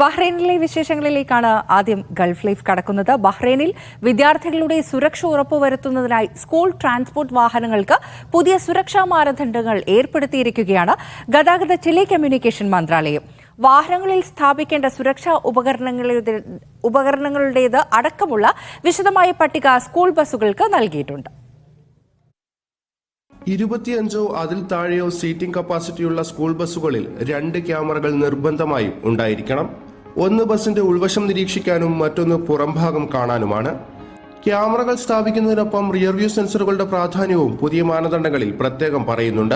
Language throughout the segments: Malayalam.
ബഹ്റൈനിലെ വിശേഷങ്ങളിലേക്കാണ് ആദ്യം ഗൾഫ് ലൈഫ് കടക്കുന്നത്. ബഹ്റൈനിൽ വിദ്യാർത്ഥികളുടെ സുരക്ഷ ഉറപ്പുവരുത്തുന്നതിനായി സ്കൂൾ ട്രാൻസ്പോർട്ട് വാഹനങ്ങൾക്ക് പുതിയ സുരക്ഷാ മാനദണ്ഡങ്ങൾ ഏർപ്പെടുത്തിയിരിക്കുകയാണ് ഗതാഗത ടെലികമ്മ്യൂണിക്കേഷൻ മന്ത്രാലയം. വാഹനങ്ങളിൽ സ്ഥാപിക്കേണ്ട സുരക്ഷാ ഉപകരണങ്ങളുടെ ഉപകരണങ്ങളുടേത് അടക്കമുള്ള വിശദമായ പട്ടിക സ്കൂൾ ബസ്സുകൾക്ക് നൽകിയിട്ടുണ്ട്. ഇരുപത്തിയഞ്ചോ അതിൽ താഴെയോ സീറ്റിംഗ് കപ്പാസിറ്റിയുള്ള സ്കൂൾ ബസ്സുകളിൽ രണ്ട് ക്യാമറകൾ നിർബന്ധമായും ഉണ്ടായിരിക്കണം. ഒന്ന് ബസിന്റെ ഉൾവശം നിരീക്ഷിക്കാനും മറ്റൊന്ന് പുറംഭാഗം കാണാനുമാണ്. ക്യാമറകൾ സ്ഥാപിക്കുന്നതിനൊപ്പം റിയർവ്യൂ സെൻസറുകളുടെ പ്രാധാന്യവും പുതിയ മാനദണ്ഡങ്ങളിൽ പ്രത്യേകം പറയുന്നുണ്ട്.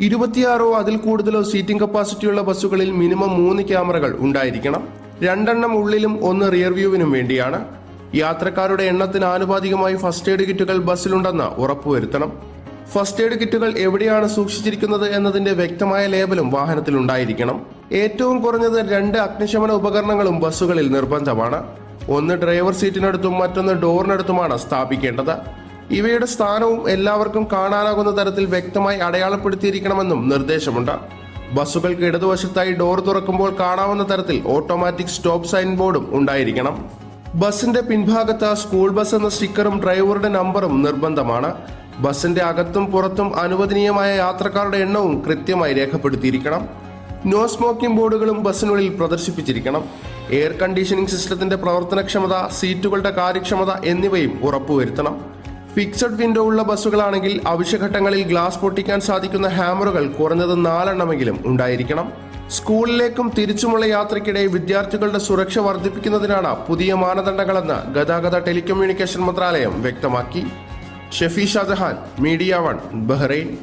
ഇരുപത്തിയാറോ അതിൽ കൂടുതലോ സീറ്റിംഗ് കപ്പാസിറ്റിയുള്ള ബസ്സുകളിൽ മിനിമം മൂന്ന് ക്യാമറകൾ ഉണ്ടായിരിക്കണം. രണ്ടെണ്ണം ഉള്ളിലും ഒന്ന് റിയർവ്യൂവിനും വേണ്ടിയാണ്. യാത്രക്കാരുടെ എണ്ണത്തിന് ആനുപാതികമായി ഫസ്റ്റ് എയ്ഡ് കിറ്റുകൾ ബസ്സിലുണ്ടെന്ന് ഉറപ്പുവരുത്തണം. ഫസ്റ്റ് എയ്ഡ് കിറ്റുകൾ എവിടെയാണ് സൂക്ഷിച്ചിരിക്കുന്നത് എന്നതിന്റെ വ്യക്തമായ ലേബലും വാഹനത്തിൽ ഉണ്ടായിരിക്കണം ഏറ്റവും കുറഞ്ഞത് രണ്ട് അഗ്നിശമന ഉപകരണങ്ങളും ബസ്സുകളിൽ നിർബന്ധമാണ്. ഒന്ന് ഡ്രൈവർ സീറ്റിനടുത്തും മറ്റൊന്ന് ഡോറിനടുത്തുമാണ് സ്ഥാപിക്കേണ്ടത്. ഇവയുടെ സ്ഥാനവും എല്ലാവർക്കും കാണാനാകുന്ന തരത്തിൽ വ്യക്തമായി അടയാളപ്പെടുത്തിയിരിക്കണമെന്നും നിർദ്ദേശമുണ്ട്. ബസ്സുകൾക്ക് ഇടതുവശത്തായി ഡോർ തുറക്കുമ്പോൾ കാണാവുന്ന തരത്തിൽ ഓട്ടോമാറ്റിക് സ്റ്റോപ്പ് സൈൻ ബോർഡും ഉണ്ടായിരിക്കണം. ബസിന്റെ പിൻഭാഗത്ത് സ്കൂൾ ബസ് എന്ന സ്റ്റിക്കറും ഡ്രൈവറുടെ നമ്പറും നിർബന്ധമാണ്. ബസിന്റെ അകത്തും പുറത്തും അനുവദനീയമായ യാത്രക്കാരുടെ എണ്ണവും കൃത്യമായി രേഖപ്പെടുത്തിയിരിക്കണം. നോ സ്മോക്കിംഗ് ബോർഡുകളും ബസ്സിനുള്ളിൽ പ്രദർശിപ്പിച്ചിരിക്കണം. എയർ കണ്ടീഷനിംഗ് സിസ്റ്റത്തിന്റെ പ്രവർത്തനക്ഷമത സീറ്റുകളുടെ കാര്യക്ഷമത എന്നിവയും ഉറപ്പുവരുത്തണം. ഫിക്സഡ് വിൻഡോ ഉള്ള ബസ്സുകളാണെങ്കിൽ അവശ്യഘട്ടങ്ങളിൽ ഗ്ലാസ് പൊട്ടിക്കാൻ സാധിക്കുന്ന ഹാമറുകൾ കുറഞ്ഞത് നാലെണ്ണമെങ്കിലും ഉണ്ടായിരിക്കണം. സ്കൂളിലേക്കും തിരിച്ചുമുള്ള യാത്രയ്ക്കിടെ വിദ്യാർത്ഥികളുടെ സുരക്ഷ വർദ്ധിപ്പിക്കുന്നതിനാണ് പുതിയ മാനദണ്ഡങ്ങളെന്ന് ഗതാഗത ടെലികമ്മ്യൂണിക്കേഷൻ മന്ത്രാലയം വ്യക്തമാക്കി. Shefi Shajahan media one Bahrain.